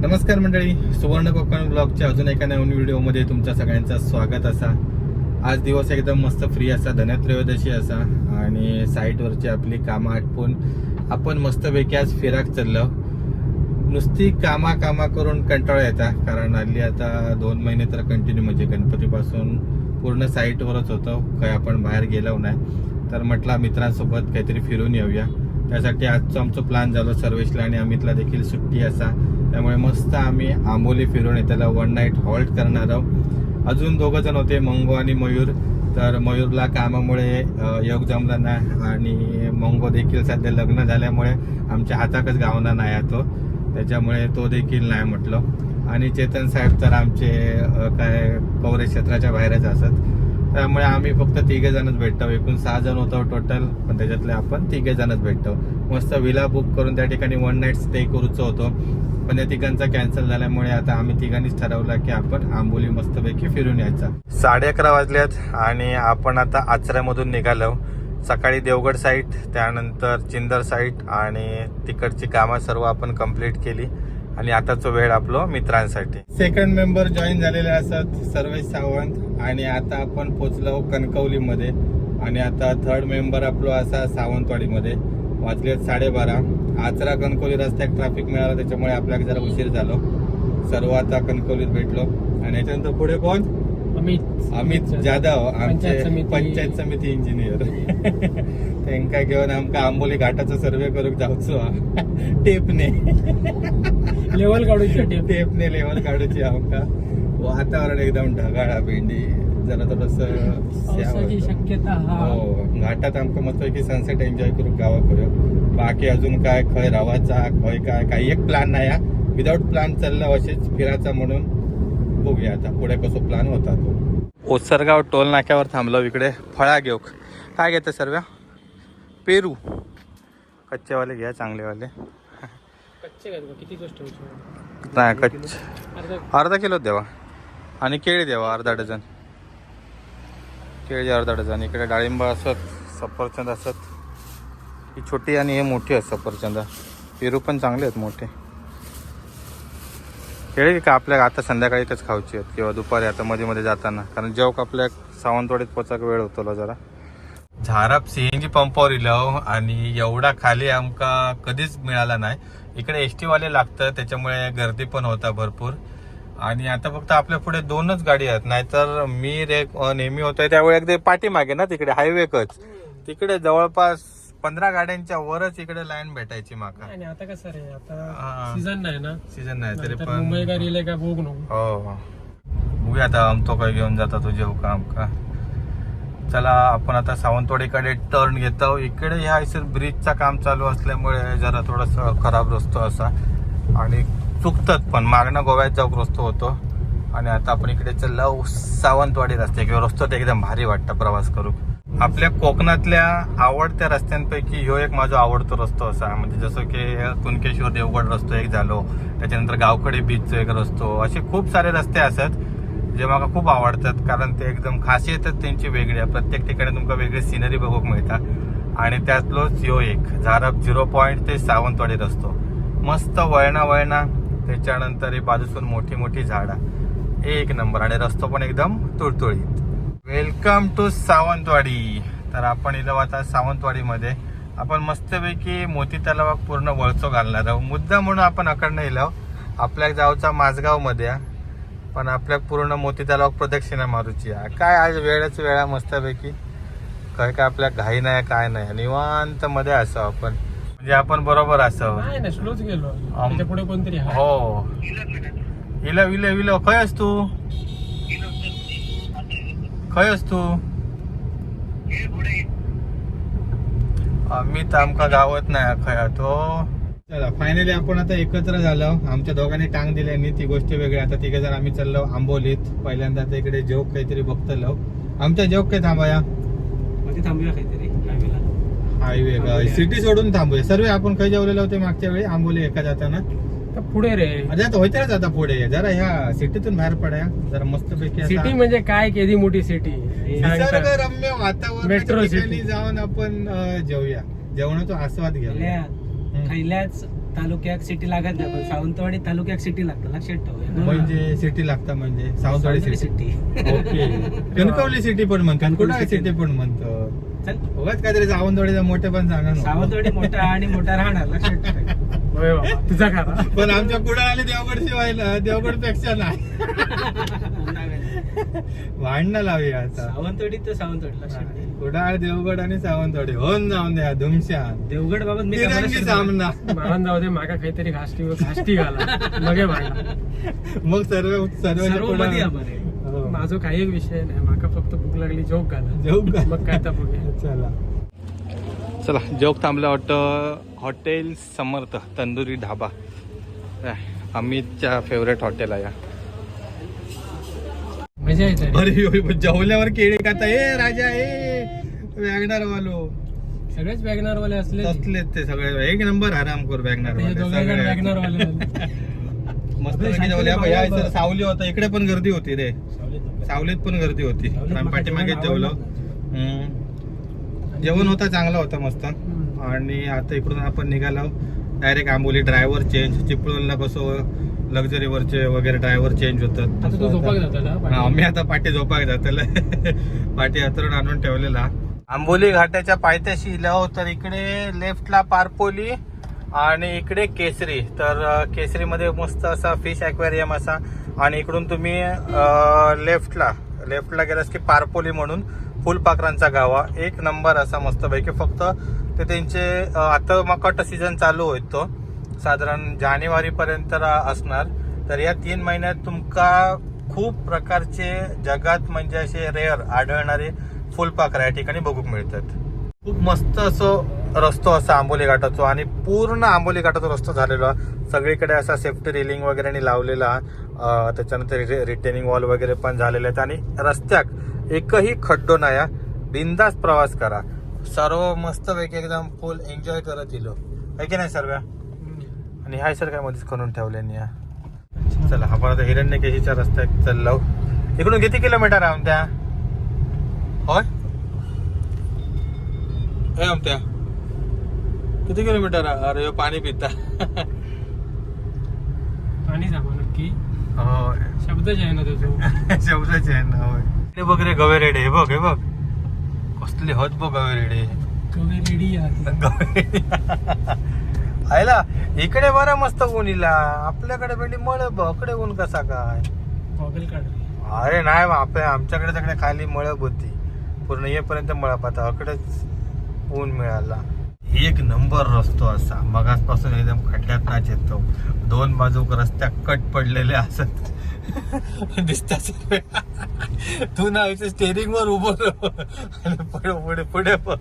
नमस्कार मंडळी सुवर्ण कोकण ब्लॉगच्या अजून एका नवीन व्हिडिओमध्ये तुमच्या सगळ्यांचं स्वागत असा. आज दिवस एकदम मस्त फ्री असा धनत्रयोदशी असा आणि साईटवरची आपली कामं आटपून आपण मस्तपैकी आज फिराक चाललो. नुसती कामा कामा करून कंटाळा येता कारण हल्ली आता दोन महिने तर कंटिन्यू म्हणजे गणपतीपासून पूर्ण साईटवरच होतो काही आपण बाहेर गेलो नाही. तर म्हटलं मित्रांसोबत काहीतरी फिरून येऊया. त्यासाठी आजचं आमचं प्लॅन झालं सर्वेशला आणि अमितला देखील सुट्टी असा. त्यामुळे मस्त आम्ही आंबोली फिरून येत्याला वन नाईट हॉल्ट करणार आहोत. अजून दोघं जण होते मंगो आणि मयूर. तर मयूरला कामामुळे योग जमला नाही आणि मंगो देखील सध्या लग्न झाल्यामुळे आमच्या हाताकच गावना नाही येतो त्याच्यामुळे तो देखील नाही म्हटलं. आणि चेतन साहेब तर आमचे काय कवरेज क्षेत्राच्या बाहेरच असत. त्यामुळे आम्ही फक्त तिघे जणच भेटतो. एकूण सहा जण होतो टोटल पण त्याच्यातले आपण तिघे जणच भेटतो. मस्त विला बुक करून त्या ठिकाणी वन नाईट स्टे करूचं होतो. पण या तिघांचा कॅन्सल झाल्यामुळे आता आम्ही तिघांनीच ठरवलं की आपण आंबोली मस्तपैकी फिरून यायचा. साडे अकरा वाजल्यात आणि आपण आता आचऱ्यामधून निघालो. सकाळी देवगड साईट त्यानंतर चिंदर साईट आणि तिकडची कामं सर्व आपण कंप्लीट केली. आणि आताचा वेळ आपलो मित्रांसाठी. सेकंड मेंबर जॉईन झालेले असतात सर्वेश सावंत आणि आता आपण पोचलो कणकवलीमध्ये. आणि आता थर्ड मेंबर आपलो असा सावंतवाडीमध्ये. वाजले साडेबारा. आचरा कणकवली रस्त्यात ट्रॅफिक मिळालं त्याच्यामुळे आपल्याला जरा उशीर झालो. सर्व आता कणकवलीत भेटलो. आणि याच्यानंतर पुढे कोण? अमित. अमित जाधव आमचे पंचायत समिती- इंजिनियर त्यांका घेऊन आमका आंबोली घाटाचा सर्वे करूक जाऊचो. हा. टेपने लेवल काढूची टेप टेपने लेवल काढूची आमका. वातावरण एकदम ढगाळा भेंडी. जरा थोडस शक्यता हा. हो घाटात आमका मस्त की सनसेट एन्जॉय करू गावा करूया बाकी अजून काय खय रावाचा खय काय काही एक प्लॅन नाही विदाऊट प्लॅन चालला असेच फिरायचा म्हणून बघूया आता पुढे कसं प्लॅन होता तो. ओसरगाव टोल नाक्यावर थांबलो इकडे फळा घेऊ काय घेतं सर्व? पेरू. कच्चेवाले घ्या चांगलेवाले. कच्चे काय किती गोष्ट होती. नाही कच्चे. अर्धा अर्धा किलो देवा. आणि केळी देवा अर्धा डझन. केळी अर्धा डझन इकडे डाळिंब असत सफरचंद असत. ही छोटी आणि हे मोठी आहेत सफरचंद. पेरू पण चांगले आहेत मोठे. केळी का आपल्या आता संध्याकाळी एकच खाऊची आहेत किंवा दुपारी आता मध्ये मध्ये जाताना? कारण जेव्हा आपल्या सावंतवाडीत पोचाक वेळ होतो जरा. झाराप सीएनजी पंपावर इलो आणि एवढा खाली आमका कधीच मिळाला नाही. इकडे एस लागतं त्याच्यामुळे गर्दी पण होता भरपूर. आणि आता फक्त आपल्या पुढे दोनच गाडी आहेत. नाहीतर मी रे नेहमी होतोय त्यावेळी अगदी पाठीमागे ना तिकडे हायवेकच. तिकडे जवळपास पंधरा गाड्यांच्या वरच इकडे लाईन भेटायची माका. आणि आता कसं रे हा. आता सीझन नाही ना? सीझन नाही तरी पण मुंबई का रिले का बघ नको. हो बघूया आता आमतो काय घेऊन जाता तुझे हो का? आमका चला आपण आता सावंतवाडीकडे टर्न घेतो. इकडे ह्या ब्रिजचा काम चालू असल्यामुळे जरा थोडस खराब रस्तो असा. आणि चुकतात पण मागणं गोव्यात जाऊ रस्तो होतो. आणि आता आपण इकडे चाललो सावंतवाडी रस्ते. किंवा रस्तो ते एकदम भारी वाटतं प्रवास करू. आपल्या कोकणातल्या आवडत्या रस्त्यांपैकी ह्यो एक माझा आवडतो रस्तो असा. म्हणजे जसं की कुणकेश्वर देवगड रस्तो एक झालो. त्याच्यानंतर गावकडे बीचचा एक रस्तो. असे खूप सारे रस्ते असतात जे मला खूप आवडतात. कारण ते एकदम खासियतच त्यांची वेगळी आहे. प्रत्येक ठिकाणी तुमका वेगळी सिनरी बघूक मिळता. आणि त्यातलोच ह्यो एक झारप झिरो पॉईंट ते सावंतवाडी रस्तो. मस्त वळणा वळणा त्याच्यानंतर हे बाजूसून मोठी मोठी झाडा. एक नंबर आणि रस्तो पण एकदम तुळतुळीत. Welcome to Sawantwadi. तर आपण इलो आता सावंतवाडीमध्ये आपण मस्तपैकी मोती तलावाक पूर्ण वळचो घालणार आहोत. मुद्दा म्हणून आपण अकडनं इलो आपल्या जाऊचा माझगावमध्ये पण आपल्या पूर्ण मोती तलावाक प्रदक्षिणा मारूची आहे. काय आज वेळच वेळा मस्तपैकी. काय काय आपल्या घाई नाही काय नाही. निवांत मध्ये असावं आपण. म्हणजे आपण बरोबर असावं. नाही ना स्लोच गेलो. त्याच्या पुढे कोणतरी. हो. इला विल विल खय आहेस तू? खय आहेस तू? आम्ही तर आमका गावत नाही खया तो. चला फायनली आपण आता एकत्र झालो. आमच्या दोघांनी टांग दिल्यानी ती गोष्ट वेगळी. आता तिघे जण आम्ही चाललो आंबोलीत. पहिल्यांदा आता इकडे जोक काहीतरी बघतलो. आमच्या जोक काय थांबाया? मध्ये थांबूया काहीतरी. हायवे. सिटी सोडून थांबूया. सर्व आपण खय जेवलेलो होते मागच्या वेळी? आंबोली एका जाताना. तर पुढे रे. अरे आता होईतच आता पुढे. जरा ह्या सिटीतून बाहेर पडा जरा मस्त पैकी सिटी म्हणजे काय केली मोठी सिटी? निसर्गरम्य वातावरण ठिकाणी. जाऊन आपण जेवूया जेवणाचा आस्वाद घ्या खैल्याच तालुक्यात सिटी लागत नाही पण सावंतवाडी तालुक्यात सिटी लागतं. लक्षात ठेव म्हणजे सिटी लागता म्हणजे? Sawantwadi city. Okay. Kankavli city पण म्हणतात. city. सिटी पण म्हणतो? उगाच काहीतरी सावंतवाडीचा मोठे पण सांगा. सावंतवाडी मोठा आणि मोठा राहणार लक्षात ठेव. तुझा खरा पण आमच्या कुडाळ आणि देवगड शिवायला देवगडपेक्षा नाही. भांडणं लावूया आता. सावंतवाडी तर सावंतवाडी लक्षात कुडाळ देवगड आणि सावंतवाडी? होऊन जाऊन द्या धुमशा देवगड बाबत मी सामना. माळून जाऊ दे मागा काहीतरी घाष्टी घाष्टी घाला. लगे भांडा. मग सर्व सर्व हो. माझो काही एक विषय नाही माका फक्त भूक लागली जोक घाला. जाऊ का मग काय तर चला. चला जोक थांबला वाटतं. हॉटेल समर्थ तंदुरी ढाबा. अमितच्या फेवरेट हॉटेल आहे. मजा येते. अरे जेवल्यावर केळी खाता. ए राजा ए वॅगनार वालो सगळेच वॅगनार वाले असले. तसलेच ते सगळे. एक नंबर आराम कर वॅगनार वॅगनार वाले मस्त आपले पैकी जेवले सायकली या बघा. इथं सावली होता. इकडे पण गर्दी होती रे. सावलीत पण गर्दी होती. आम्ही पाठीमागे जेवलो. जेवण होता चांगला होता मस्त. आणि आता इकडून आपण निघालो. डायरेक्ट आंबोली ड्रायव्हर चेंज चिपळूणला कसं लक्झरी वरचे वगैरे ड्रायव्हर चेंज होतात. हा, आम्ही आता पाठी झोपाक जातले पाठी हतरून आणून ठेवलेला. आंबोली घाटाच्या पायथ्याशी इलाव तर इकडे लेफ्टला पारपोली आणि इकडे केसरी. तर केसरीमध्ये मस्त असा फिश ॲक्वेरियम असा. आणि इकडून तुम्ही लेफ्टला लेफ्टला गेलास की पारपोली म्हणून. फुलपाखरांचा गावा. एक नंबर असा मस्तपैकी फक्त ते त्यांचे आता मकट सीझन चालू होईल तो साधारण जानेवारी पर्यंत असणार. तर या तीन महिन्यात तुमका खूप प्रकारचे जगात म्हणजे असे रेअर आढळणारे फुलपाखरं या ठिकाणी बघूक मिळतात. खूप मस्त असं रस्तो असा आंबोली घाटाचो आणि पूर्ण आंबोली घाटाचा रस्तो झालेला सगळीकडे असा सेफ्टी रिलिंग वगैरे लावलेला त्याच्यानंतर रिटेनिंग वॉल वगैरे पण झालेले आहेत आणि रस्त्याक एकही खड्डो नाही. बिंदास प्रवास करा. सर्व मस्तपैकी एकदम फुल एन्जॉय करत येलो आहे की नाही सर्व? आणि हाय सर काय मध्येच करून ठेवले या चला आपण आता हिरण्यकेशीच्या रस्त्यात चाललो. इकडून किती किलोमीटर आहे आमत्या होय? आमत्या किती किलोमीटर अरे ह्यो पाणी पिता. पाणी सांगू नक्की. होय शब्दच आहे ना त्याचो शब्दाचे आहे ना होय. ते बघ रे गवेरेडे हे बघ हे बघ. कसले होत बघ गवेरेडे तुम्ही रेडी आयला इकडे बरं मस्त ऊन इला. आपल्याकडे भेंडी मळ बकडे ऊन कसा काय. गॉगल अरे नाही बा, आपल्या आमच्याकडे सगळे खाली मळप होती पूर्ण येपर्यंत मळप आता अकडेच ऊन मिळाला. एक नंबर रस्तो असा. मगासपासून एकदम खड्ड्यात नाच येतो. दोन बाजू रस्त्या कट पडलेले असत. दिसतात. तू ना स्टेरिंग वर उभं पुढे पुढे पुढे बघ.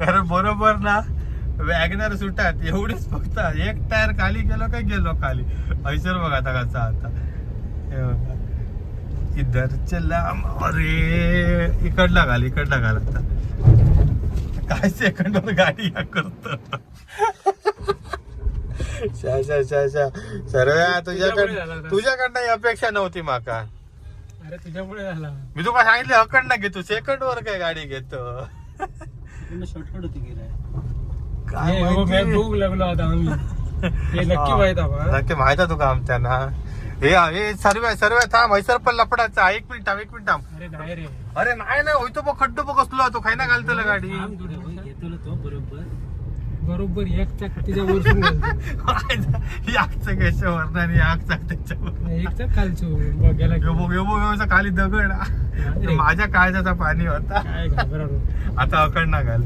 कारण बरोबर ना वॅगनर सुटात एवढीच फक्त. एक टायर खाली गेलो काय गेलो खाली. ऐसर बघ आता कसा आता. हे बघा. इधर चला अरे इकडला घाल इकडला घाल आता. काय सेकंडवर गाडी या करतो? शा शा शा शा. सर्व झाला तुझ्याकडं. तुझ्याकडनं ही अपेक्षा नव्हती माका. अरे तुझ्यामुळे झाला. मी तुला सांगितलं हकडनं घेतो सेकंड वर काय गाडी घेतो? शॉर्टकट होती काय माहिती? भूक लागलो आता आम्ही. हे नक्की हा. माहीत आहे नक्की माहीत आहे तुका आमच्याना हे हे सर्व सर्व थांब हैसर पण लपडाचा एक मिनिट थांब एक मिनिट थांब. अरे नाही रे. अरे नाही नाही होय तो बघ खड्डू बघ कसलो तो खायना घालतो गाडी. थांब. घेतो ना तो बरोबर बरोबर एक चाक तिच्या वरसून घालतो. याकचं केशवर आणि याकचा त्याच्यावर एक चाक खालचो बघ गेला की. योबो योबो योबोचा खाली दगड अरे. माझ्या काळजाचा पाणी होता काय. आता अकड ना घाल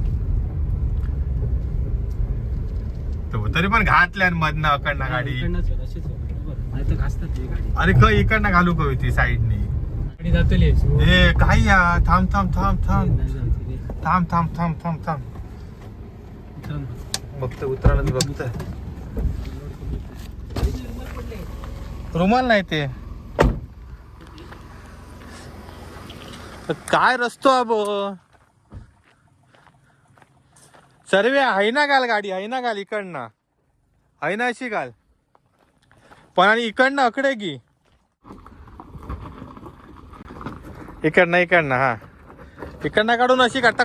तो तरी पण घातल्या मधनं अकड ना गाडी इकडनंच होत, अशीच होत. बरोबर. नाही तर घासतात ती गाडी अरे ख इकडनं घालू का ती साईडनी गाडी जातली ए काही या थांब थांब थांब थांब रे. थांब थांब थांब थांब थांब मित्रांनो. बघतोय उतरायला बघतोय. रुमाल नाही ते. काय रस्तो अबो? सर्वे आहे ना घाल गाडी आहे ना घाल इकडनं. आहे ना अशी घाल पण आणि इकडनं अकडे की इकडनं इकडनं हा. इकडनं काढून अशी काढता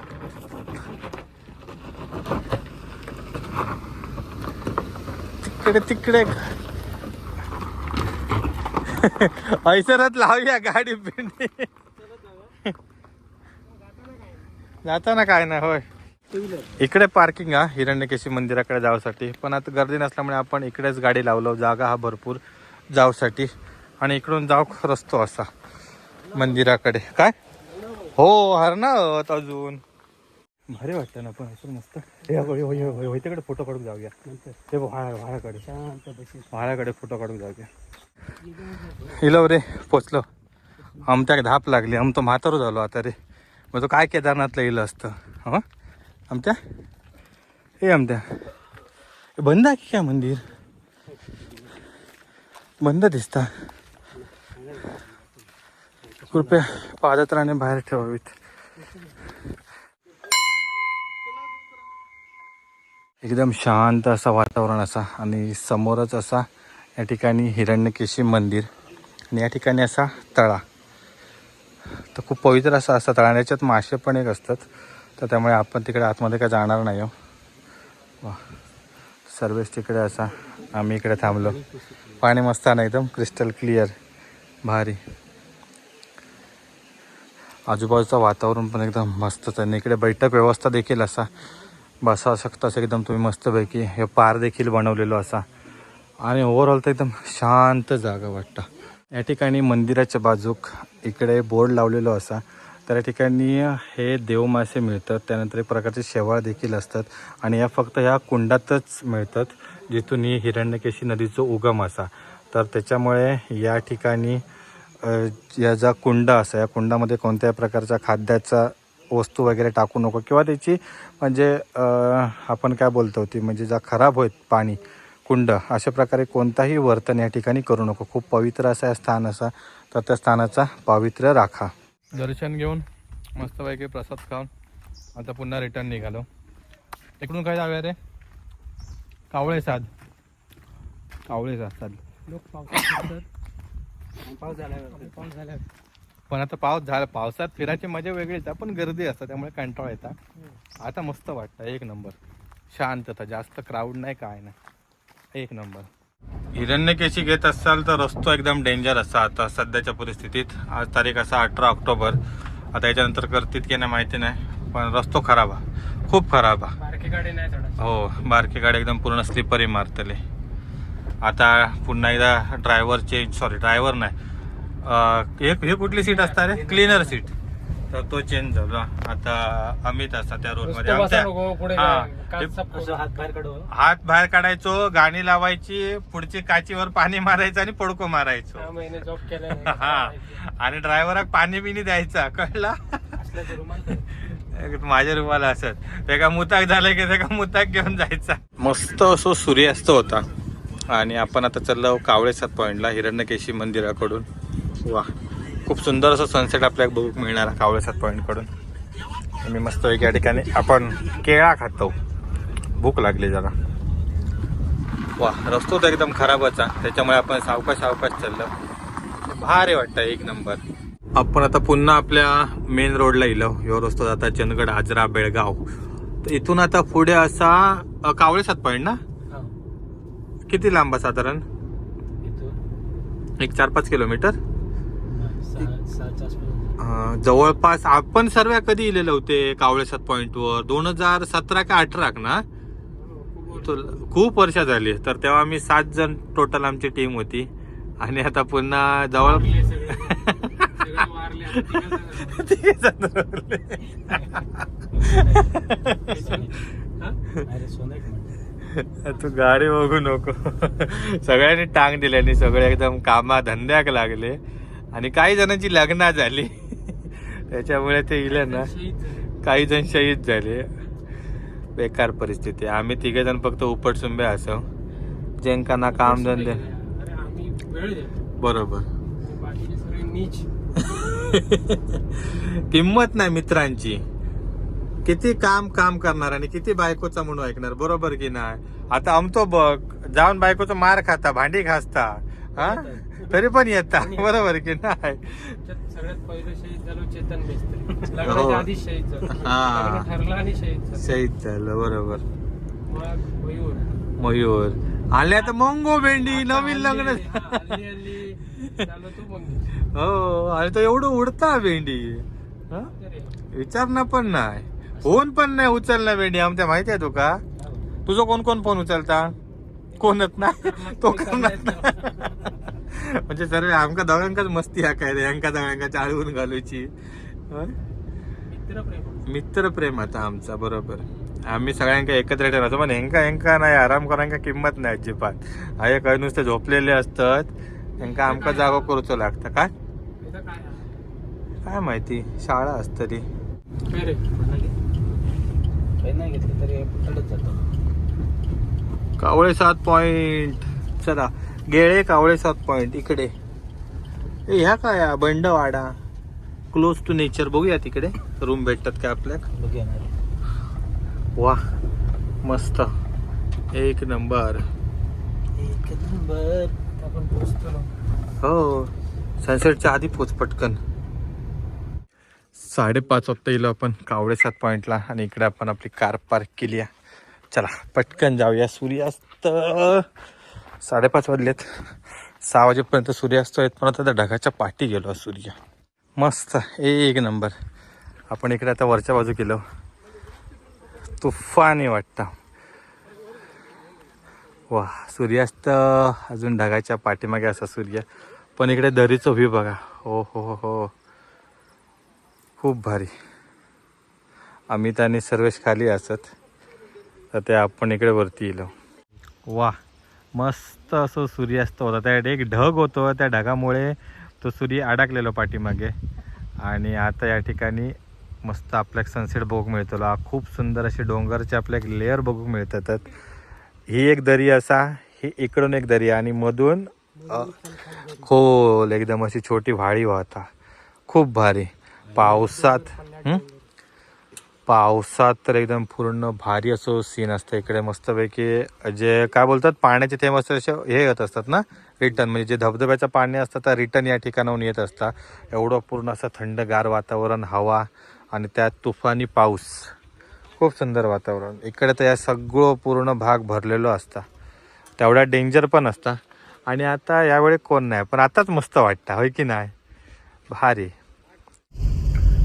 इकडे तिकडे. ऐसरच लावूया गाडी पिंडी. जाताना काय नाही होय. इकडे पार्किंग हा हिरण्यकेशी मंदिराकडे जाऊसाठी. पण आता गर्दी नसल्यामुळे आपण इकडेच गाडी लावलो. जागा हा भरपूर जाऊसाठी. आणि इकडून जाऊ रस्तो असा मंदिराकडे. काय? हो हरणात अजून. भारी वाटतं ना पण असं मस्त. तिकडे फोटो काढून जाऊया. ते व्हाळा व्हाळाकडे. व्हाळाकडे फोटो काढून जाऊया. इलो रे पोचलो. आमच्या धाप लागली. आम तो म्हातारो झालो आता रे. मग तो काय केदारनाथला येईल असतं? हं? आमच्या? हे आमच्या. बंद आहे की काय मंदिर? बंद दिसता. कृपया पादत्राणे बाहेर ठेवावीत. एकदम शांत असा वातावरण असा आणि समोरच असा या ठिकाणी हिरण्यकेशी मंदिर आणि या ठिकाणी असा तळा. तर खूप पवित्र असा असता तळा याच्यात मासे पण एक असतात. तर त्यामुळे आपण तिकडे आतमध्ये काय जाणार नाही हो. वा. सर्वेच तिकडे असा आम्ही इकडे थांबलो. पाणी मस्त आहे ना एकदम? Crystal clear. भारी. आजूबाजूचं वातावरण पण एकदम मस्तच आहे. आणि इकडे बैठक व्यवस्था देखील असा बसा असं एकदम तुम्ही मस्तपैकी हे पार देखील बनवलेलो असा. आणि ओव्हरऑल तर एकदम शांत जागा वाटतं. या ठिकाणी मंदिराच्या बाजूक इकडे बोर्ड लावलेलो असा. तर या ठिकाणी हे देवमासे मिळतात त्यानंतर एक प्रकारचे शेवाळ देखील असतात आणि या फक्त ह्या कुंडातच मिळतात जिथून ही हिरण्यकेशी नदीचं उगम असा. तर त्याच्यामुळे या ठिकाणी या जा कुंड असा या कुंडामध्ये कोणत्याही प्रकारचा खाद्याचा वस्तू वगैरे टाकू नको. किंवा त्याची म्हणजे आपण काय बोलतो ती म्हणजे जा खराब होत पाणी कुंड अशा प्रकारे कोणताही वर्तन या ठिकाणी करू नको. खूप पवित्र असं स्थान असा तर त्या स्थानाचा पावित्र्य राखा. दर्शन घेऊन मस्तपैकी प्रसाद खाऊन आता पुन्हा रिटर्न निघालो. इकडून काय जाऊया रे? कावळे साद. कावळे लोक पावसात पाऊस झाल्यावर पाऊस झाल्यावर पण आता पाऊस झाला पावसात फिरायची मजा वेगळीच आहे पण गर्दी असते त्यामुळे कंटाळा येतात आता मस्त वाटतं एक नंबर. शांतता जास्त क्राऊड नाही काय नाही. एक नंबर. हिरण्यकेशी घेत असाल तर रस्तो एकदम डेंजर असा. आता सध्याच्या परिस्थितीत आज तारीख असा अठरा ऑक्टोबर. आता याच्यानंतर करतील की नाही माहिती नाही पण रस्तो खराब आहे. खूप खराब आहे. बारकी गाडी नाही चढत हो बारकी गाडी एकदम पूर्ण स्लिपरी मारतले. आता पुन्हा एकदा ड्रायव्हर चेंज सॉरी ड्रायव्हर नाही. अं, हे हे कुठली सीट असतात रे? क्लीनर सीट तर तो चेंज झाला. आता अमित असा त्या रोडमध्ये. हा. हे-. हात बाहेर काढू हात बाहेर काढायचो गाणी लावायची पुढची काचीवर पाणी मारायचं आणि पडको मारायचो. सहा महिने जॉब केला हा. आणि ड्रायव्हराक पाणी बिनी द्यायचा. कळला. माझ्या रुमाला असत. त्याका मुताक झालं की त्याका मुताक घेऊन जायचा? मस्त असो सूर्यास्त होता. आणि आपण आता चाललो कावळे सात पॉईंटला हिरण्यकेशी मंदिराकडून. वा खूप सुंदर असं सनसेट आपल्याला बघू मिळणार कावळे सात पॉईंटकडून मी मस्त या ठिकाणी आपण केळा खातो. भूक लागली जरा. वा रस्तो तर एकदम खराबच आहे. त्याच्यामुळे आपण सावकाश सावकाश चाललो. भारी वाटतं एक नंबर. आपण आता पुन्हा आपल्या मेन रोडला इलो. ह्यो रस्तो जाता चंदगड आजरा बेळगाव. तर इथून आता पुढे असा अ, कावळे सात पॉईंट ना? हा. किती लांब आहे साधारण? इथून. एक चार पाच किलोमीटर सहा- सहाच्या आसपास. अ, जवळपास आपण सर्व कधी इलेले होते कावळे सात पॉईंट वर? दोन हजार सतरा का अठरा ना? तो खूप वर्ष झाली. तर तेव्हा आम्ही सात जण टोटल आमची टीम होती. आणि आता पुन्हा जवळ. तू गाडी बघू नको. सगळ्यांनी टांग दिल्याने सगळे एकदम कामा धंद्याक लागले. आणि काही जणांची लग्न झाली. त्याच्यामुळे ते इले ना. काही जण शहीद झाले. बेकार परिस्थिती. आम्ही तिघे जण फक्त उपटसुंबे असो. ज्यांका ना काम धंदे. बरोबर. किंमत नाही मित्रांची. किती काम काम करणार आणि किती बायकोचा म्हणून ऐकणार. बरोबर की नाही? आता आमतो बघ जाऊन बायकोचा मार खाता भांडी घासता. हा? तरी पण येता. बरोबर की नाही? सगळ्यात पहिलं शहीद झालो चेतन हो. लग्नाच्या आधी शहीद झालो. हा. ठरलं आणि शहीद झालो. शहीद झालं बरोबर. मयूर. मयूर. आल्या तर मंगो भेंडी नवीन लग्न. हा, हो आणि तो एवढं उडता भेंडी. हं? विचारणं पण नाही. फोन पण नाही उचलला भेंडी. आमच्या माहिती आहे तुका? तुझं कोण कोण फोन उचलता? कोणच नाही. तो करणार. म्हणजे सर्व आमका दोघांकाच मस्ती हा काय रे? यांका दोघांका चाळवून घालूची? मित्र प्रेम मित्र प्रेम आता आमचा बरोबर. आम्ही सगळ्यांका एकत्र ठेवायचो पण हेंका हेंका नाही आराम करांका किंमत नाही अजिबात. हाय काय नुसते झोपलेले असतात. हेंका आमका जागो करूचो लागतं. काय? काय? काय माहिती? शाळा असत ती. काय रे? काही नाही घेतलं तरी पुढंच जातो. कावळे सात पॉइंट चला. गेळे कावळे सात पॉइंट इकडे. ह्या काय? बंडवाडा. क्लोज टू नेचर बघूया तिकडे. रूम भेटतात का बघूया ना. वा मस्त. एक नंबर. एक नंबर. आपण पोचतो ना. हो. सनसेटच्या आधी पोच पटकन. साडेपाच वाजता येलो आपण. कावडे सात पॉइंटला. आणि इकडे आपण आपली कार पार्क केली आहे. चला पटकन जाऊया. सूर्यास्त. साडेपाच वाजलेत. सहा वाजेपर्यंत सूर्यास्त येत पण आता त्या ढगाच्या पाठी गेलो सूर्य. मस्त. एक नंबर. आपण इकडे आता वरच्या बाजू गेलो. तुफानी वाटतं. वा सूर्यास्त अजून ढगाच्या पाठीमागे असा सूर्य. पण इकडे दरीचं व्ह्यू बघा. हो हो हो. हो खूप भारी. अमिताने सर्वेश खाली असत. तर ते आपण इकडे वरती येलो वा. मस्त असं सूर्यास्त होता. त्या एक ढग होतो. त्या ढगामुळे तो सूर्य अडकलेलो पाठीमागे. आणि आता या ठिकाणी मस्त आपल्याला सनसेट बघू मिळतो खूप सुंदर असे डोंगरचे आपल्याला लेअर बघू मिळतात. ही एक दरी असा ही इकडून एक दरी आणि मधून खोल एकदम अशी छोटी व्हाळी वाहता. खूप भारी. पावसात पावसात तर एकदम पूर्ण भारी असं सीन असतं. इकडे मस्तपैकी जे काय बोलतात पाण्याचे थेंब असे हे येत असतात ना रिटर्न म्हणजे जे धबधब्याचं पाणी असतं तर रिटर्न या ठिकाणाहून येत असतं एवढं पूर्ण असं थंडगार वातावरण हवा आणि त्यात तुफानी पाऊस. खूप सुंदर वातावरण. इकडे तर या सगळं पूर्ण भाग भरलेलो असता. तेवढा डेंजर पण असता. आणि आता यावेळी कोण नाही पण आताच मस्त वाटतं होय की नाही? भारी.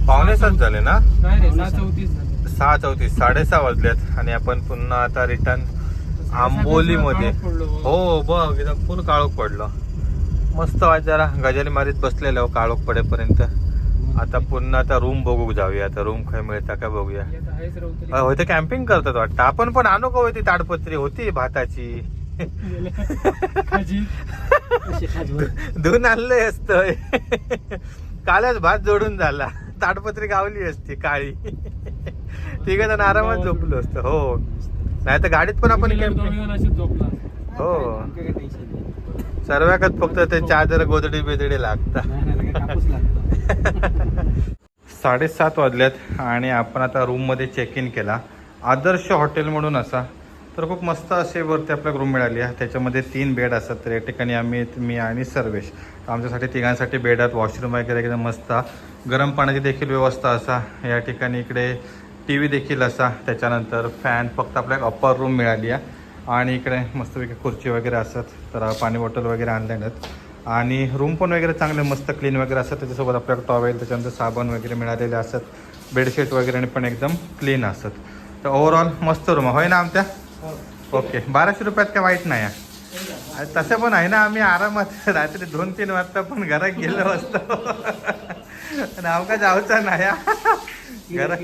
पावणे सात झाले ना? नाही रे सहा चौतीस झाले. सहा चौतीस साडेसहा वाजलेत आणि आपण पुन्हा आता रिटर्न काळोख पडलो बघ. हो बघ एकदम फुल काळोख पडलं. मस्त वाट जरा गजाली मारीत बसलेलो काळोख पडेपर्यंत. आता पुन्हा आता रूम बघू जाऊया. आता रूम काय मिळता का बघूया. आहेच. अ, होय ते कॅम्पिंग करतात वाटतं. आपण पण आणू का होय ती ताडपत्री? होती भाताची. गेले. खाजी. अशी खाजवून धुवून आणलंय असतं. कालच भात जोडून झाला. ताडपत्री गावली असती काळी. तिघ जण आरामात झोपलो असतं हो. नाही तर गाडीत पण आपण हो. सर्वाकच फक्त ते चादर गोदडी बिदडी लागतात नाही, नाही, लगे कापूस लागतो. साडेसात वाजल्यात आणि आपण आता रूममध्ये चेक इन केला. आदर्श हॉटेल म्हणून असा. तर खूप मस्त असे वरती आपल्याला रूम मिळाली आहे. त्याच्यामध्ये तीन बेड असतात. तर या ठिकाणी आम्ही मी आणि सर्वेश. आमच्यासाठी तिघांसाठी बेड आहेत. वॉशरूम वगैरे एकदम मस्त. गरम पाण्याची देखील व्यवस्था असा. या ठिकाणी इकडे टी व्ही देखील असा. त्याच्यानंतर फॅन फक्त आपल्याला अप्पर रूम मिळाली आहे. आणि इकडे मस्तपैकी खुर्ची वगैरे असतात. तर पाणी बॉटल वगैरे आणल्या आहेत. आणि रूम पण वगैरे चांगले मस्त क्लीन वगैरे असतात. त्याच्यासोबत आपल्याला टॉवेल त्याच्यानंतर साबण वगैरे मिळालेले असतात. बेडशीट वगैरे पण एकदम क्लीन असतात. तर ओव्हरऑल मस्त रूम होय ना आमच्या? ओके बाराशे रुपयात काय वाईट नाही आहे. तसं पण आहे ना आम्ही आरामात रात्री दोन तीन वाजता पण घरात गेलो असतो. आणि आमका जाऊचा नाही. घरा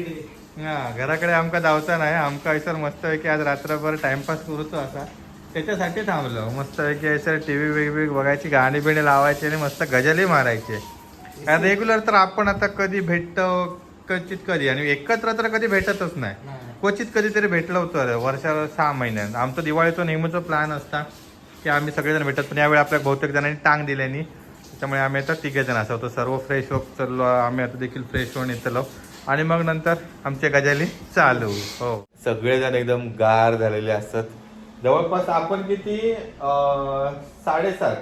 हा घराकडे आमका जाऊचा नाही. आमका सर मस्त आहे की आज रात्रभर टाइमपास करूचो असा. त्याच्यासाठी थांबलो. मस्त आहे की सर टी व्ही वेगवेगळी बघायची गाणी बिणी लावायची आणि मस्त गजलही मारायचे. कारण रेग्युलर तर आपण आता कधी भेटतो क्वचित कधी. आणि एकत्र तर कधी भेटतच नाही. क्वचित कधीतरी भेटलं होतं. वर्षाला सहा महिन्यात आमचं दिवाळीचं नेहमीचा प्लॅन असता. की आम्ही सगळेजण भेटत पण यावेळी आपल्या बहुतेक जणांनी टांग दिल्यानी त्याच्यामुळे आम्ही आता तिघे जण असं होतो. सर्व फ्रेश होत चाललो आम्ही आता देखील फ्रेश होऊन येतलो आणि मग नंतर आमच्या गजाली चालू. हो. सगळेजण एकदम गार झालेले असतात. जवळपास आपण किती साडेसात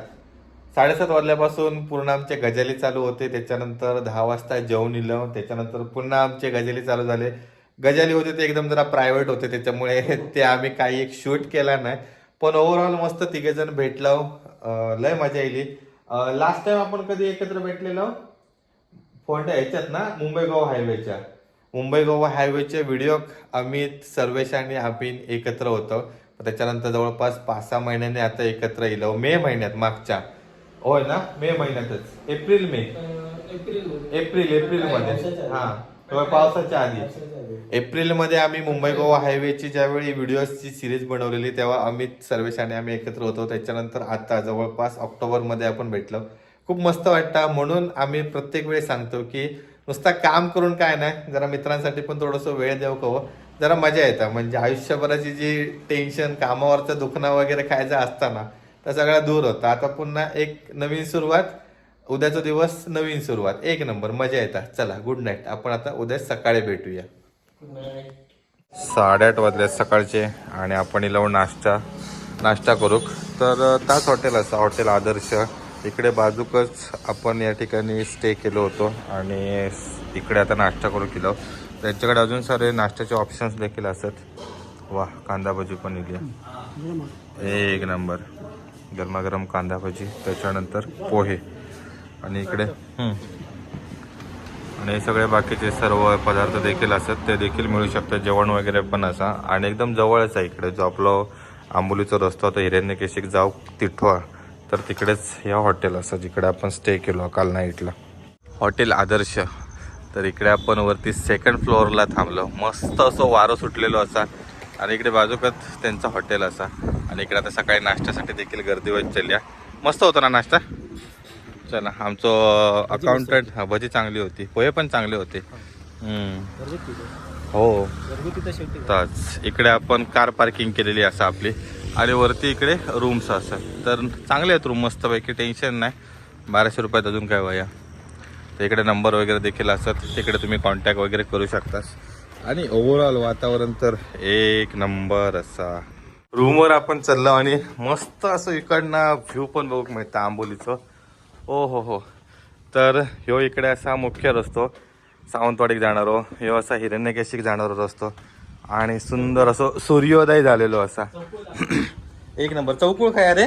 साडेसात वाजल्यापासून पूर्ण आमचे गजाली चालू होते. त्याच्यानंतर दहा वाजता जेवण इलं त्याच्यानंतर पुन्हा आमचे गजाली चालू झाले. गजाली होते ते एकदम जरा प्रायव्हेट होते त्याच्यामुळे ते आम्ही काही एक शूट केला नाही. पण ओव्हरऑल मस्त तिघे जण भेटलो अं, लय मजा येईल लास्ट टाइम आपण कधी एकत्र भेटलेलो? फोंडा ह्याच्यात ना? मुंबई गोवा हायवेच्या मुंबई गोवा हायवेचे व्हिडिओ अमित सर्वेश आणि अभिन एकत्र होतो. त्याच्यानंतर जवळपास पाच सहा महिन्यांनी आता एकत्र येलो मे महिन्यात मागच्या. होय ना? मे महिन्यातच. April May. एप्रिल एप्रिल एप्रिलमध्ये हा. होय, पावसाच्या आधी. एप्रिलमध्ये आम्ही मुंबई गोवा हायवेची ज्यावेळी व्हिडिओची सिरीज बनवलेली तेव्हा अमित सर्वेश आणि आम्ही एकत्र होतो. त्याच्यानंतर आता जवळपास ऑक्टोबरमध्ये आपण भेटलो. खूप मस्त वाटतं. म्हणून आम्ही प्रत्येक वेळी सांगतो की नुसता काम करून काय नाही जरा मित्रांसाठी पण थोडंसं वेळ देऊ कहो जरा मजा येतं. म्हणजे आयुष्यभराची जी टेन्शन कामावरचं दुखणं वगैरे खायचं असताना त्या सगळ्या दूर होतं आता पुन्हा एक नवीन सुरुवात. उद्याचा दिवस नवीन सुरुवात. एक नंबर मजा येतात चला गुड नाईट आपण आता उद्या सकाळी भेटूया. साडेआठ वाजले सकाळचे आणि आपण इलावून नाश्ता नाश्ता करू. तर त्याच हॉटेल असं हॉटेल आदर्श. इकडे बाजूकच आपण या ठिकाणी स्टे केलो होतो आणि इकडे आता नाश्ता करू केलो त्यांच्याकडे अजून सारे नाश्त्याचे ऑप्शन्स देखील असत. वा कांदा भजी पण इथे एक नंबर. गरमागरम कांदा भजी त्याच्यानंतर पोहे. आणि इकडे. आणि हे सगळे बाकीचे सर्व पदार्थ देखील असतात ते देखील मिळू शकतात जेवण वगैरे पण असा. आणि एकदम जवळच आहे इकडे. जो आपलं आंबोलीचा रस्ता होता हिरण्यकेशिक जाऊ तिठवा तर तिकडेच ह्या हॉटेल असं जिकडे आपण स्टे केलो काल नाईटला हॉटेल आदर्श. तर इकडे आपण वरती सेकंड फ्लोअरला थांबलो. मस्त असं वारं सुटलेलो असा. आणि इकडे बाजूकच त्यांचं हॉटेल असा. आणि इकडे आता सकाळी नाश्त्यासाठी देखील गर्दी होत चालल्या मस्त होतो ना नाश्ता? चला आमचं अकाउंटंट हा भजी चांगली होती. पोहे पण चांगले होते. हो. ताच इकडे आपण कार पार्किंग केलेली असं आपली. आणि वरती इकडे रूम्स असतात तर चांगले आहेत रूम मस्तपैकी टेन्शन नाही. बाराशे रुपयात अजून काय वया. तर इकडे नंबर वगैरे देखील असतात. तिकडे तुम्ही कॉन्टॅक्ट वगैरे करू शकतास. आणि ओव्हरऑल वातावरण तर एक नंबर असा. रूमवर आपण चाललो आणि मस्त असं इकडनं व्ह्यू पण बघू मिळतं आंबोलीचं. ओ हो हो तर ह्यो इकडे असा मुख्य रस्तो सावंतवाडीक जाणारो ह्यो असा हिरण्यकेशिक जाणारो रस्तो आणि सुंदर असं सूर्योदय झालेलो असा. एक नंबर चौकुळ काय अरे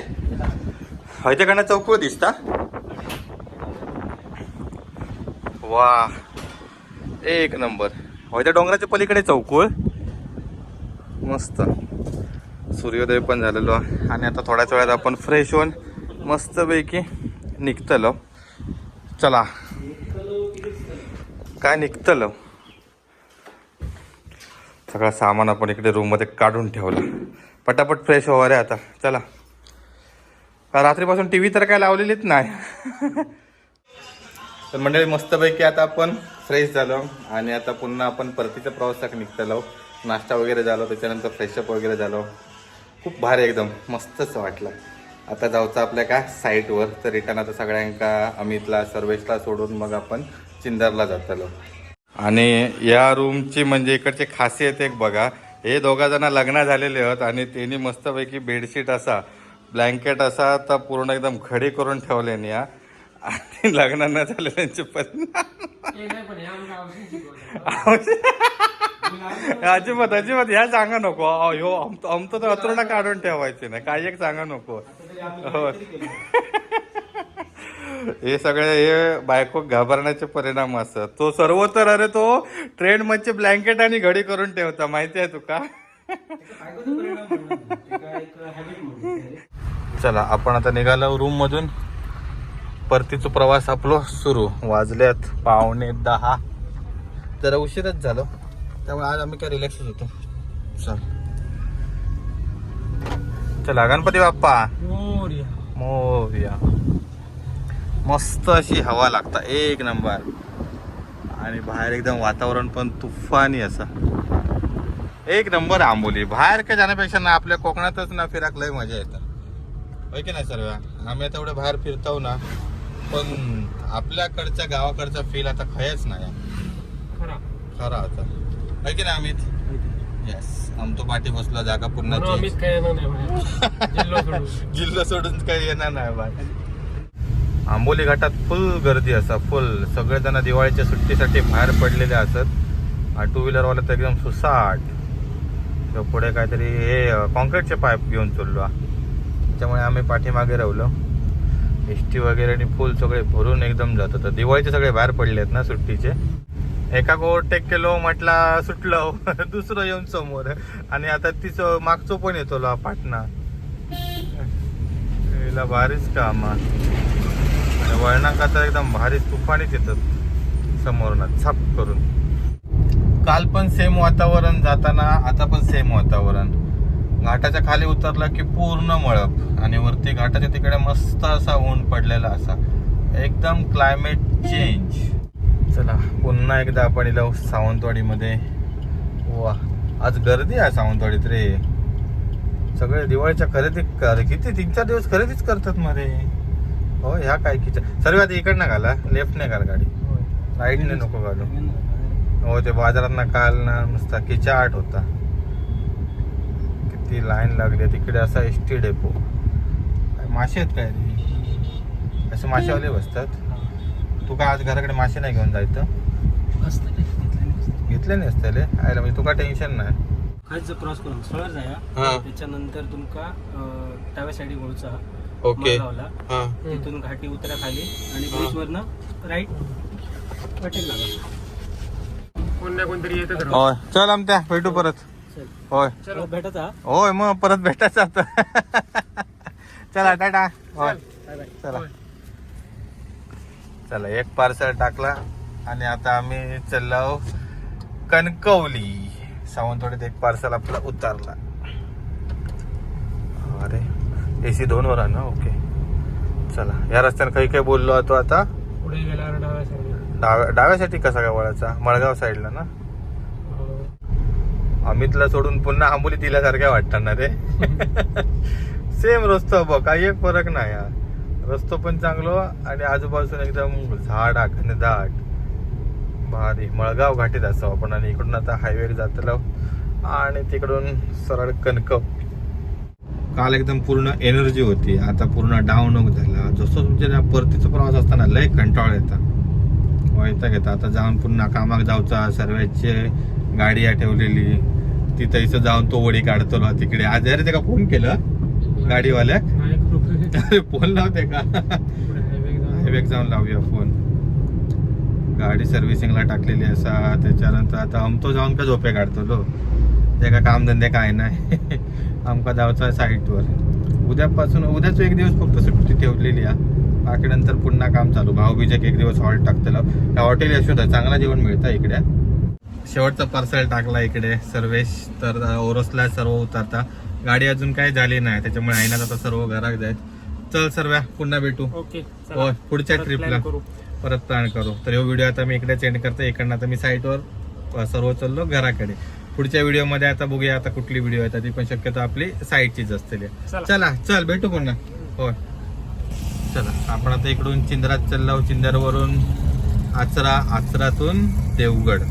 हयच्याकडनं चौकुळ दिसता. वा. एक नंबर. हयत्या डोंगराच्या पलीकडे चौकुळ. मस्त. सूर्योदय पण झालेलो. आणि आता थोड्याच वेळात आपण फ्रेश होऊन मस्तपैकी निघतलं. चला. काय निघतलं? सगळं सामान आपण इकडे रूममध्ये काढून ठेवलं. पटापट फ्रेश व्हावं रे आता. चला. का रात्रीपासून टी व्ही तर काय लावलेलीच नाही? तर मंडळी मस्तपैकी आता आपण फ्रेश झालो. आणि आता पुन्हा आपण परतीच्या प्रवासाक निघतलो. नाश्ता वगैरे झालो त्याच्यानंतर फ्रेशअप वगैरे झालो. खूप भारी एकदम. मस्तच वाटलं. आता जाऊचं आपल्या का साईटवर. तर रिटर्न आता सगळ्यांका अमितला सर्वेशला सोडून मग आपण चिंदरला जातलो. आणि या रूमची म्हणजे इकडची खासियत एक बघा. हे दोघा जण लग्न झालेले आहेत आणि त्यांनी मस्तपैकी बेडशीट असा ब्लँकेट असा तर पूर्ण एकदम खडी करून ठेवले या आणि लग्न न झालेल्यांचे पण अजिबात अजिबात ह्या सांगा नको. अहो, ह्यो आमचं आमचं तर अतुरणा काढून ठेवायचे नाही. काही एक सांगा नको. हो. हे सगळे हे बायको घाबरण्याचे परिणाम असतात. तो सर्व तर अरे तो ट्रेन मध्ये ब्लँकेट आणि घडी करून ठेवता. माहिती आहे तुका? चला आपण आता निघालो रूम मधून. परतीचा प्रवास आपलो सुरू. वाजल्यात पावणे दहा. जरा उशीरच झालो. त्यामुळे आज आम्ही काय रिलॅक्सच होतो. चल. चला गणपती बाप्पा. मोरया. मोर्या. मस्त अशी हवा लागता एक नंबर. आणि बाहेर एकदम वातावरण पण तुफानी असं. एक नंबर आंबोली. बाहेर काय जाण्यापेक्षा ना आपल्या कोकणातच ना फिराक लय मजा येतं. होय की नाही सर्व? आम्ही आता एवढे बाहेर फिरतो ना पण आपल्याकडच्या गावाकडचा फील आता खयच नाही. खरा. खरा आता. होय की नाही अमित? येस आमतो पाठी बसला जागा पुन्हा आम्हीच काय येणार नाही. जिल्हा सोडून. जिल्हा सोडून काही येणार नाही बाय आंबोली घाटात फुल गर्दी असा फुल सगळेजण दिवाळीच्या सुट्टीसाठी बाहेर पडलेले असत. आणि टू व्हीलर वाले तर एकदम सुसाट. तो पुढे काहीतरी हे कॉन्क्रीटचे पाईप घेऊन चाललो त्याच्यामुळे आम्ही पाठीमागे राहिलो. एस टी वगैरे आणि फुल सगळे भरून एकदम जात. होतं दिवाळीचे सगळे बाहेर पडले आहेत ना सुट्टीचे. एका ओव्हरटेक केलो म्हटला सुटलो दुसरं येऊन समोर. आणि आता तिचं मागचो पण येतो ला पाटणा. हिला भारीच काम. आणि वळणाक आता एकदम भारीच तुफानीच येतात. समोरनं छाप करून. काल पण सेम वातावरण जाताना आता पण सेम वातावरण. घाटाच्या खाली उतरलं की पूर्ण मळप. आणि वरती घाटाच्या तिकडे मस्त असा ऊन पडलेला असा. एकदम क्लायमेट चेंज चला पुन्हा एकदा आपण इला सावंतवाडीमध्ये. वा आज गर्दी आहे सावंतवाडीत रे. सगळे दिवाळीच्या खरेदी कर- किती तीन चार दिवस खरेदीच करतात मध्ये. हो ह्या काय किचन सर्व आता इकडनं घाला लेफ्टने घाल गाडी. राईटने नको घालू. हो ते बाजारात ना काल ना नुसता किचा आठ होता. किती लाईन लागली आहे. तिकडे असा एस टी डेपो. काय मासे आहेत काय रे? असे मासेवाले बसतात? तू काय आज घराकडे मासे नाही घेऊन जायचं? घेतले नाही असतले आयला म्हणजे तुका टेन्शन नाही. खायच क्रॉस करून. सरळ जाया हा. त्याच्यानंतर तुमका डाव्या साईडी गोळचा ओके. हा. तिथून घाटी उतरा खाली आणि हा. ब्रिज वरनं राईट वाटेल लागा कोण ना कोणतरी येतं तर. होय. चल आमच्या भेटू परत. चल. होय. चलो भेटायचा होय मग परत भेटायचं आता. चला टाटा. होय. बाय बाय चला चला एक पार्सल टाकला आणि आता आम्ही चाललो कणकवली. सावंतवाडीत एक पार्सल आपला उतारला. अरे एसी दोन वर ना? ओके. चला या रस्त्याने काही काही बोललो होतो आता. पुढे गेल्यावर डाव्या साईडला डाव्या डाव्यासाठी कसा काय वळायचा? मळगाव साईडला ना? अमितला सोडून पुन्हा आंबोली दिल्यासारख्या वाटतात ना रे? सेम रस्तो बघ काही एक फरक नाही हा. रस्तो पण चांगलो आणि आजूबाजून एकदम झाड घनदाट भारी. मळगाव घाटीत असावं आपण आणि इकडून आता हायवे जातलो आणि तिकडून सरळ कणक काल एकदम पूर्ण एनर्जी होती. आता पूर्ण डाऊन झाला. जसं तुमच्या परतीचा प्रवास असताना लय कंटाळ येतात वैता घेता आता जाऊन पुन्हा कामाक जाऊचा सर्वेचे गाडी आहे ठेवलेली. तिथं इथं जाऊन तो वडी काढतो तिकडे. आज अरे ते फोन केलं? गाडीवाल्याक? अरे फोन लावते का? हायवेक जाऊन लावूया फोन गाडी सर्व्हिसिंगला टाकलेली असा त्याच्यानंतर आता आमतो जाऊन का झोपे काढतो लो? ते का कामधंदे काय नाही. आमका जायचं आहे साईटवर उद्यापासून उद्याच एक दिवस फक्त सुट्टी ठेवलेली आहे. बाकी नंतर पुन्हा काम चालू. भाऊबीजेक एक दिवस हॉल्ट त्या हॉटेल यशोद आहे चांगला जेवण मिळतं इकडे. शेवटचं पार्सल टाकला इकडे. सर्वेश तर ओरसला सर्व उतरता. गाडी अजून काही झाली नाही. त्याच्यामुळे आईनात आता सर्व घरात जायत चल सर्व पुन्हा भेटू. ओके होय पुढच्या ट्रिपला परत प्लॅन करू. तर हा व्हिडिओ आता मी इकडे सेंड करतो. इकडनं आता मी साईटवर सर्व चाललो घराकडे. पुढच्या व्हिडिओमध्ये आता बघूया आता कुठली व्हिडिओ येतात. ती पण शक्यतो आपली साईटचीच असतील. चला. चला चल भेटू पुन्हा. होय. चला आपण आता इकडून चिंदरात चाललो चिंदरवरून आचरा आचरातून देवगड.